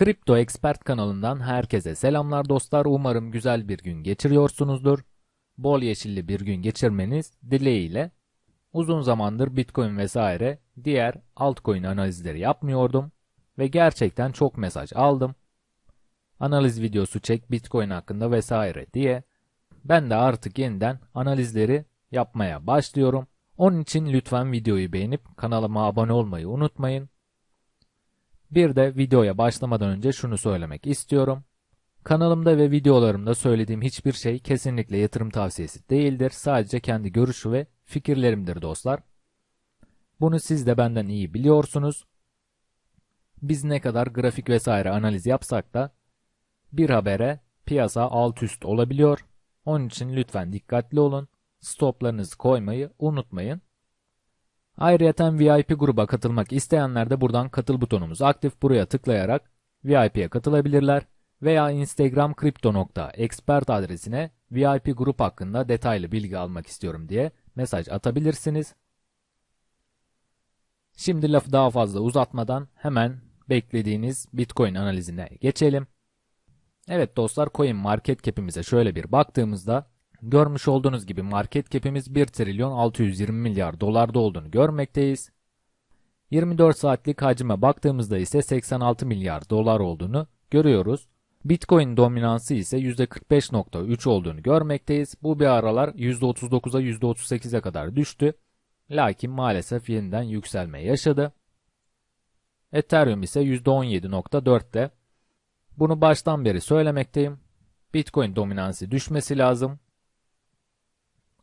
Kripto Expert kanalından herkese selamlar dostlar. Umarım güzel bir gün geçiriyorsunuzdur. Bol yeşilli bir gün geçirmeniz dileğiyle. Uzun zamandır Bitcoin vesaire diğer altcoin analizleri yapmıyordum ve gerçekten çok mesaj aldım. Analiz videosu çek Bitcoin hakkında vesaire diye. Ben de artık yeniden analizleri yapmaya başlıyorum. Onun için lütfen videoyu beğenip kanalıma abone olmayı unutmayın. Bir de videoya başlamadan önce şunu söylemek istiyorum. Kanalımda ve videolarımda söylediğim hiçbir şey kesinlikle yatırım tavsiyesi değildir. Sadece kendi görüşü ve fikirlerimdir dostlar. Bunu siz de benden iyi biliyorsunuz. Biz ne kadar grafik vesaire analiz yapsak da bir habere piyasa alt üst olabiliyor. Onun için lütfen dikkatli olun. Stoplarınızı koymayı unutmayın. Ayrıca VIP gruba katılmak isteyenler de buradan katıl butonumuz aktif buraya tıklayarak VIP'ye katılabilirler veya Instagram kripto.expert adresine VIP grup hakkında detaylı bilgi almak istiyorum diye mesaj atabilirsiniz. Şimdi lafı daha fazla uzatmadan hemen beklediğiniz Bitcoin analizine geçelim. Evet dostlar coin market cap'imize şöyle bir baktığımızda görmüş olduğunuz gibi market cap'imiz 1 trilyon 620 milyar dolarda olduğunu görmekteyiz. 24 saatlik hacime baktığımızda ise 86 milyar dolar olduğunu görüyoruz. Bitcoin dominansı ise %45.3 olduğunu görmekteyiz. Bu bir aralar %39'a %38'e kadar düştü. Lakin maalesef yeniden yükselme yaşadı. Ethereum ise %17.4'te. Bunu baştan beri söylemekteyim. Bitcoin dominansı düşmesi lazım.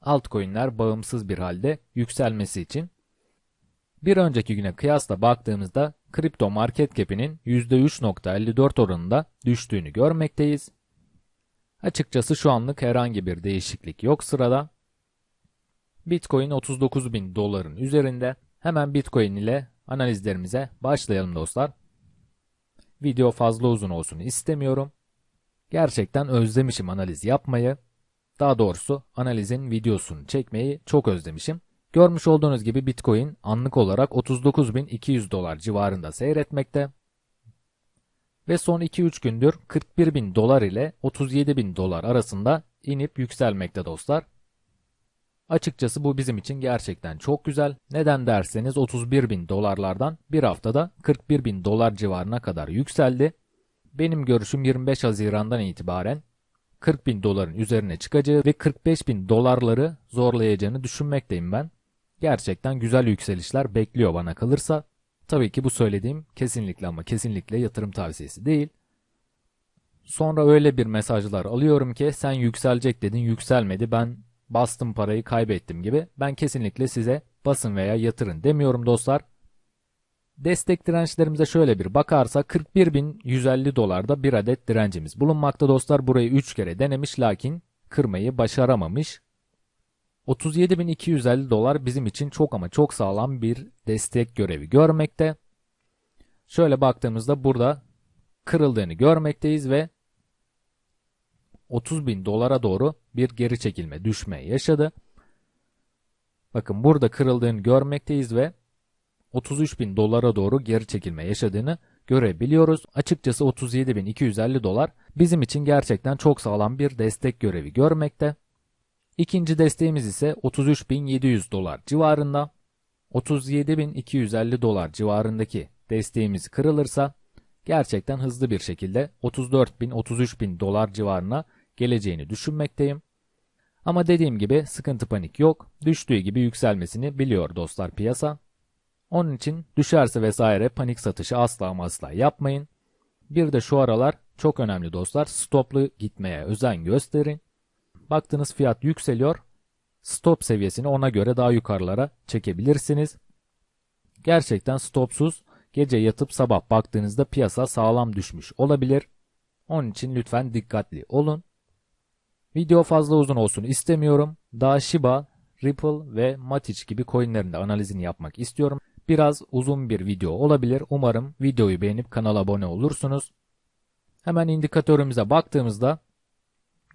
Altcoin'ler bağımsız bir halde yükselmesi için. Bir önceki güne kıyasla baktığımızda kripto market cap'inin %3.54 oranında düştüğünü görmekteyiz. Açıkçası şu anlık herhangi bir değişiklik yok sırada. Bitcoin 39 bin doların üzerinde. Hemen Bitcoin ile analizlerimize başlayalım dostlar. Video fazla uzun olsun istemiyorum. Gerçekten özlemişim analiz yapmayı. Daha doğrusu analizin videosunu çekmeyi çok özlemişim. Görmüş olduğunuz gibi Bitcoin anlık olarak 39.200 dolar civarında seyretmekte. Ve son 2-3 gündür 41.000 dolar ile 37.000 dolar arasında inip yükselmekte dostlar. Açıkçası bu bizim için gerçekten çok güzel. Neden derseniz 31.000 dolarlardan bir haftada 41.000 dolar civarına kadar yükseldi. Benim görüşüm 25 Haziran'dan itibaren 40.000 doların üzerine çıkacağı ve 45.000 dolarları zorlayacağını düşünmekteyim ben. Gerçekten güzel yükselişler bekliyor bana kalırsa. Tabii ki bu söylediğim kesinlikle ama kesinlikle yatırım tavsiyesi değil. Sonra öyle bir mesajlar alıyorum ki sen yükselecek dedin yükselmedi ben bastım parayı kaybettim gibi. Ben kesinlikle size basın veya yatırın demiyorum dostlar. Destek dirençlerimize şöyle bir bakarsa 41.150 dolarda bir adet direncimiz bulunmakta dostlar. Burayı 3 kere denemiş lakin kırmayı başaramamış. 37.250 dolar bizim için çok ama çok sağlam bir destek görevi görmekte. Şöyle baktığımızda burada kırıldığını görmekteyiz ve 30.000 dolara doğru bir geri çekilme düşme yaşadı. Bakın burada kırıldığını görmekteyiz ve 33.000 dolara doğru geri çekilme yaşadığını görebiliyoruz. Açıkçası 37.250 dolar bizim için gerçekten çok sağlam bir destek görevi görmekte. İkinci desteğimiz ise 33.700 dolar civarında. 37.250 dolar civarındaki desteğimiz kırılırsa gerçekten hızlı bir şekilde 34.000-33.000 dolar civarına geleceğini düşünmekteyim. Ama dediğim gibi sıkıntı panik yok. Düştüğü gibi yükselmesini biliyor dostlar piyasa. Onun için düşerse vesaire panik satışı asla ama yapmayın. Bir de şu aralar çok önemli dostlar stoplu gitmeye özen gösterin. Baktığınız fiyat yükseliyor. Stop seviyesini ona göre daha yukarılara çekebilirsiniz. Gerçekten stopsuz gece yatıp sabah baktığınızda piyasa sağlam düşmüş olabilir. Onun için lütfen dikkatli olun. Video fazla uzun olsun istemiyorum. Daha Shiba, Ripple ve Matic gibi coinlerin de analizini yapmak istiyorum. Biraz uzun bir video olabilir. Umarım videoyu beğenip kanala abone olursunuz. Hemen indikatörümüze baktığımızda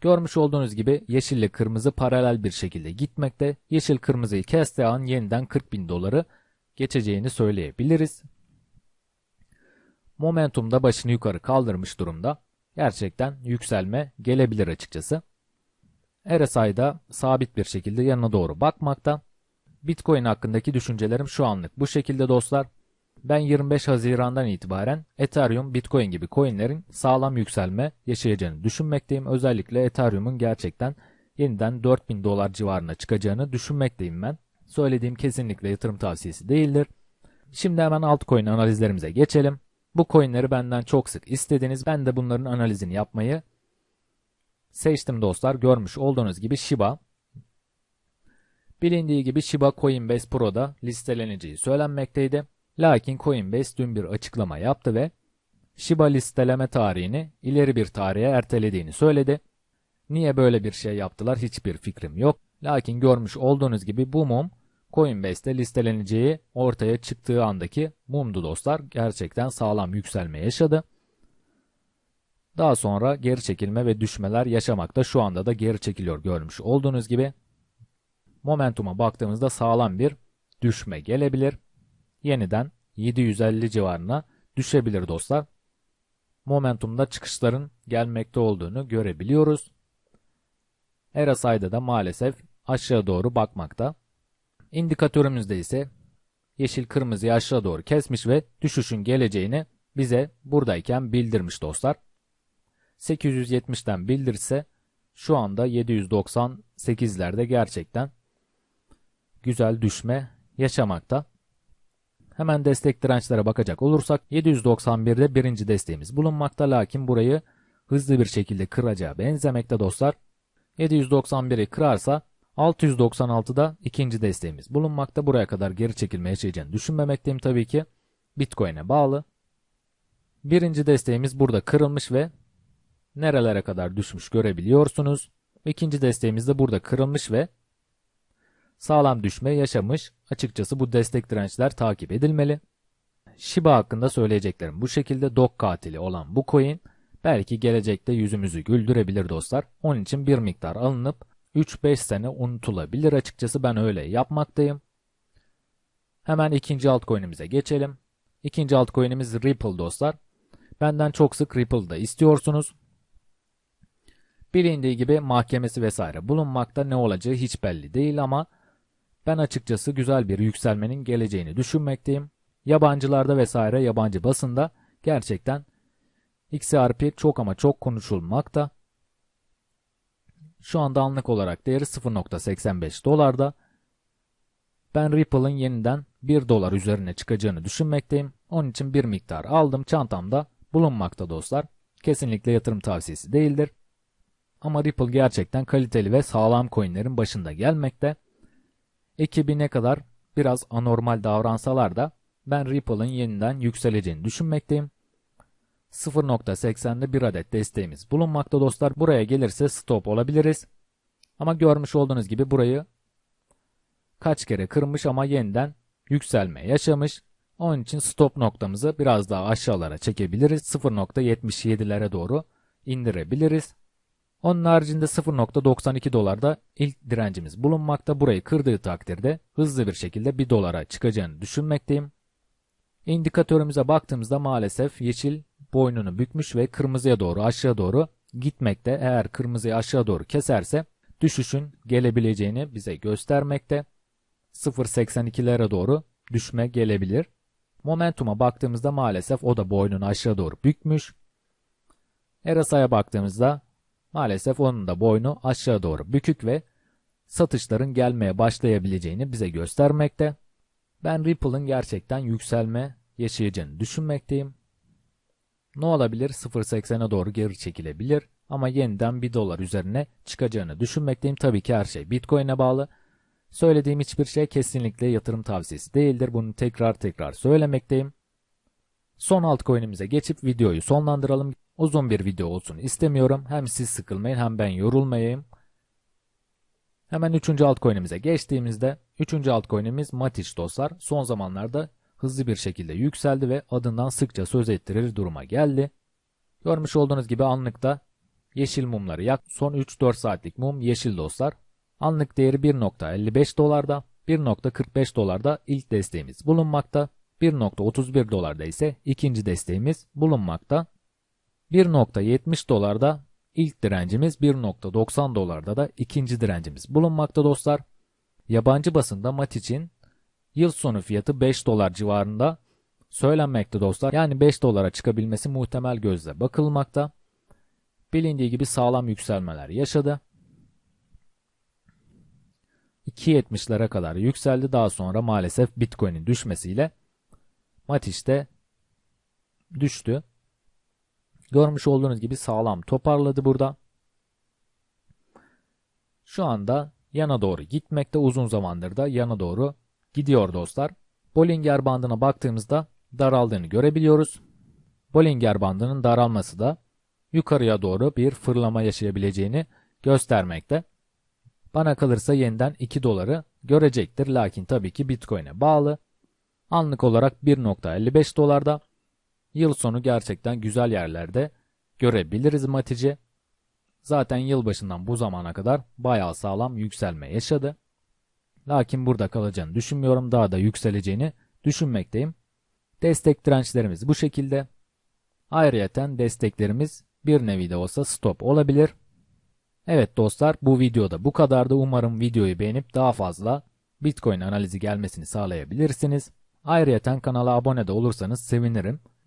görmüş olduğunuz gibi yeşil ile kırmızı paralel bir şekilde gitmekte. Yeşil kırmızıyı kestiği an yeniden 40 bin doları geçeceğini söyleyebiliriz. Momentum da başını yukarı kaldırmış durumda. Gerçekten yükselme gelebilir açıkçası. RSI'da sabit bir şekilde yanına doğru bakmakta. Bitcoin hakkındaki düşüncelerim şu anlık bu şekilde dostlar. Ben 25 Haziran'dan itibaren Ethereum, Bitcoin gibi coinlerin sağlam yükselme yaşayacağını düşünmekteyim. Özellikle Ethereum'un gerçekten yeniden 4000 dolar civarına çıkacağını düşünmekteyim ben. Söylediğim kesinlikle yatırım tavsiyesi değildir. Şimdi hemen altcoin analizlerimize geçelim. Bu coinleri benden çok sık istediniz. Ben de bunların analizini yapmayı seçtim dostlar. Görmüş olduğunuz gibi Shiba. Bilindiği gibi Shiba Coinbase Pro'da listeleneceği söylenmekteydi. Lakin Coinbase dün bir açıklama yaptı ve Shiba listeleme tarihini ileri bir tarihe ertelediğini söyledi. Niye böyle bir şey yaptılar hiçbir fikrim yok. Lakin görmüş olduğunuz gibi bu mum Coinbase'de listeleneceği ortaya çıktığı andaki mumdu dostlar. Gerçekten sağlam yükselme yaşadı. Daha sonra geri çekilme ve düşmeler yaşamakta. Şu anda da geri çekiliyor görmüş olduğunuz gibi. Momentuma baktığımızda sağlam bir düşme gelebilir. Yeniden 750 civarına düşebilir dostlar. Momentumda çıkışların gelmekte olduğunu görebiliyoruz. RSI'da da maalesef aşağı doğru bakmakta. İndikatörümüzde ise yeşil kırmızıyı aşağı doğru kesmiş ve düşüşün geleceğini bize buradayken bildirmiş dostlar. 870'ten bildirse şu anda 798'lerde gerçekten güzel düşme yaşamakta. Hemen destek dirençlere bakacak olursak 791'de birinci desteğimiz bulunmakta lakin burayı hızlı bir şekilde kıracağı benzemekte dostlar. 791'i kırarsa 696'da ikinci desteğimiz bulunmakta. Buraya kadar geri çekilme yaşayacağını düşünmemekteyim tabii ki. Bitcoin'e bağlı. Birinci desteğimiz burada kırılmış ve nerelere kadar düşmüş görebiliyorsunuz. İkinci desteğimiz de burada kırılmış ve sağlam düşme yaşamış. Açıkçası bu destek dirençler takip edilmeli. Shiba hakkında söyleyeceklerim bu şekilde dog katili olan bu coin belki gelecekte yüzümüzü güldürebilir dostlar. Onun için bir miktar alınıp 3-5 sene unutulabilir açıkçası ben öyle yapmaktayım. Hemen ikinci altcoin'imize geçelim. İkinci altcoin'imiz Ripple dostlar. Benden çok sık Ripple'da istiyorsunuz. Bilindiği gibi mahkemesi vesaire bulunmakta ne olacağı hiç belli değil ama ben açıkçası güzel bir yükselmenin geleceğini düşünmekteyim. Yabancılarda vesaire yabancı basında gerçekten XRP çok ama çok konuşulmakta. Şu anda anlık olarak değeri 0.85 dolarda. Ben Ripple'ın yeniden 1 dolar üzerine çıkacağını düşünmekteyim. Onun için bir miktar aldım çantamda bulunmakta dostlar. Kesinlikle yatırım tavsiyesi değildir. Ama Ripple gerçekten kaliteli ve sağlam coinlerin başında gelmekte. Ekibi ne kadar biraz anormal davransalar da ben Ripple'ın yeniden yükseleceğini düşünmekteyim. 0.80'de bir adet desteğimiz bulunmakta dostlar. Buraya gelirse stop olabiliriz. Ama görmüş olduğunuz gibi burayı kaç kere kırmış ama yeniden yükselme yaşamış. Onun için stop noktamızı biraz daha aşağılara çekebiliriz. 0.77'lere doğru indirebiliriz. Onun haricinde 0.92 dolarda ilk direncimiz bulunmakta. Burayı kırdığı takdirde hızlı bir şekilde 1 dolara çıkacağını düşünmekteyim. İndikatörümüze baktığımızda maalesef yeşil boynunu bükmüş ve kırmızıya doğru aşağı doğru gitmekte. Eğer kırmızıyı aşağı doğru keserse düşüşün gelebileceğini bize göstermekte. 0.82'lere doğru düşme gelebilir. Momentum'a baktığımızda maalesef o da boynunu aşağı doğru bükmüş. RSI'ye baktığımızda maalesef onun da boynu aşağı doğru bükük ve satışların gelmeye başlayabileceğini bize göstermekte. Ben Ripple'ın gerçekten yükselme yaşayacağını düşünmekteyim. Ne olabilir? 0.80'e doğru geri çekilebilir ama yeniden 1 dolar üzerine çıkacağını düşünmekteyim. Tabii ki her şey Bitcoin'e bağlı. Söylediğim hiçbir şey kesinlikle yatırım tavsiyesi değildir. Bunu tekrar tekrar söylemekteyim. Son altcoin'imize geçip videoyu sonlandıralım. Uzun bir video olsun istemiyorum. Hem siz sıkılmayın hem ben yorulmayayım. Hemen 3. altcoin'imize geçtiğimizde 3. altcoin'imiz Matic dostlar. Son zamanlarda hızlı bir şekilde yükseldi ve adından sıkça söz ettirir duruma geldi. Görmüş olduğunuz gibi anlıkta yeşil mumları yak. Son 3-4 saatlik mum yeşil dostlar. Anlık değeri 1.55 dolarda, 1.45 dolarda ilk desteğimiz bulunmakta. 1.31 dolarda ise ikinci desteğimiz bulunmakta. 1.70 dolarda ilk direncimiz 1.90 dolarda da ikinci direncimiz bulunmakta dostlar. Yabancı basında mat için yıl sonu fiyatı 5 dolar civarında söylenmekte dostlar. Yani 5 dolara çıkabilmesi muhtemel gözle bakılmakta. Bilindiği gibi sağlam yükselmeler yaşadı. 2.70'lere kadar yükseldi. Daha sonra maalesef Bitcoin'in düşmesiyle Matiş'te düştü. Görmüş olduğunuz gibi sağlam toparladı burada. Şu anda yana doğru gitmekte uzun zamandır da yana doğru gidiyor dostlar. Bollinger bandına baktığımızda daraldığını görebiliyoruz. Bollinger bandının daralması da yukarıya doğru bir fırlama yaşayabileceğini göstermekte. Bana kalırsa yeniden 2 doları görecektir. Lakin tabii ki Bitcoin'e bağlı. Anlık olarak 1.55 dolarda. Yıl sonu gerçekten güzel yerlerde görebiliriz Matici. Zaten yılbaşından bu zamana kadar bayağı sağlam yükselme yaşadı. Lakin burada kalacağını düşünmüyorum. Daha da yükseleceğini düşünmekteyim. Destek dirençlerimiz bu şekilde. Ayrıyeten desteklerimiz bir nevi de olsa stop olabilir. Evet dostlar bu videoda bu kadardı. Umarım videoyu beğenip daha fazla Bitcoin analizi gelmesini sağlayabilirsiniz. Ayrıyeten kanala abone de olursanız sevinirim.